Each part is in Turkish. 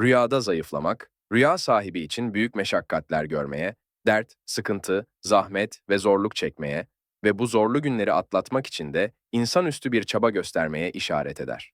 Rüyada zayıflamak, rüya sahibi için büyük meşakkatler görmeye, dert, sıkıntı, zahmet ve zorluk çekmeye ve bu zorlu günleri atlatmak için de insanüstü bir çaba göstermeye işaret eder.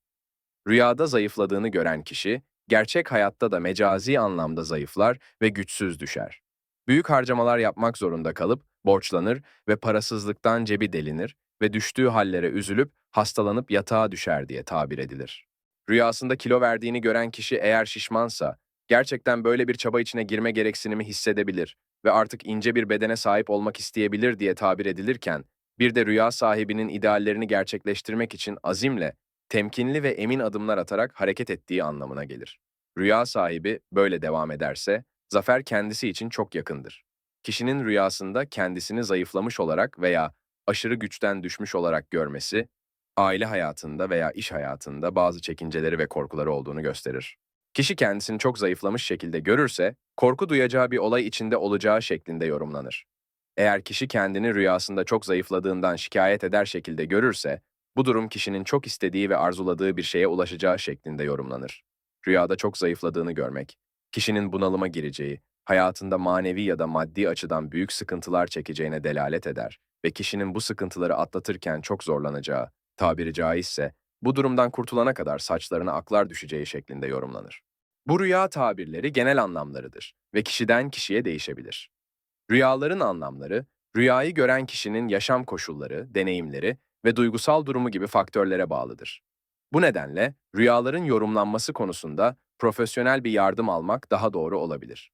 Rüyada zayıfladığını gören kişi, gerçek hayatta da mecazi anlamda zayıflar ve güçsüz düşer. Büyük harcamalar yapmak zorunda kalıp borçlanır ve parasızlıktan cebi delinir ve düştüğü hallere üzülüp hastalanıp yatağa düşer diye tabir edilir. Rüyasında kilo verdiğini gören kişi eğer şişmansa, gerçekten böyle bir çaba içine girme gereksinimi hissedebilir ve artık ince bir bedene sahip olmak isteyebilir diye tabir edilirken, bir de rüya sahibinin ideallerini gerçekleştirmek için azimle, temkinli ve emin adımlar atarak hareket ettiği anlamına gelir. Rüya sahibi böyle devam ederse, zafer kendisi için çok yakındır. Kişinin rüyasında kendisini zayıflamış olarak veya aşırı güçten düşmüş olarak görmesi, aile hayatında veya iş hayatında bazı çekinceleri ve korkuları olduğunu gösterir. Kişi kendisini çok zayıflamış şekilde görürse, korku duyacağı bir olay içinde olacağı şeklinde yorumlanır. Eğer kişi kendini rüyasında çok zayıfladığından şikayet eder şekilde görürse, bu durum kişinin çok istediği ve arzuladığı bir şeye ulaşacağı şeklinde yorumlanır. Rüyada çok zayıfladığını görmek, kişinin bunalıma gireceği, hayatında manevi ya da maddi açıdan büyük sıkıntılar çekeceğine delalet eder ve kişinin bu sıkıntıları atlatırken çok zorlanacağı, tabiri caizse, bu durumdan kurtulana kadar saçlarına aklar düşeceği şeklinde yorumlanır. Bu rüya tabirleri genel anlamlarıdır ve kişiden kişiye değişebilir. Rüyaların anlamları, rüyayı gören kişinin yaşam koşulları, deneyimleri ve duygusal durumu gibi faktörlere bağlıdır. Bu nedenle rüyaların yorumlanması konusunda profesyonel bir yardım almak daha doğru olabilir.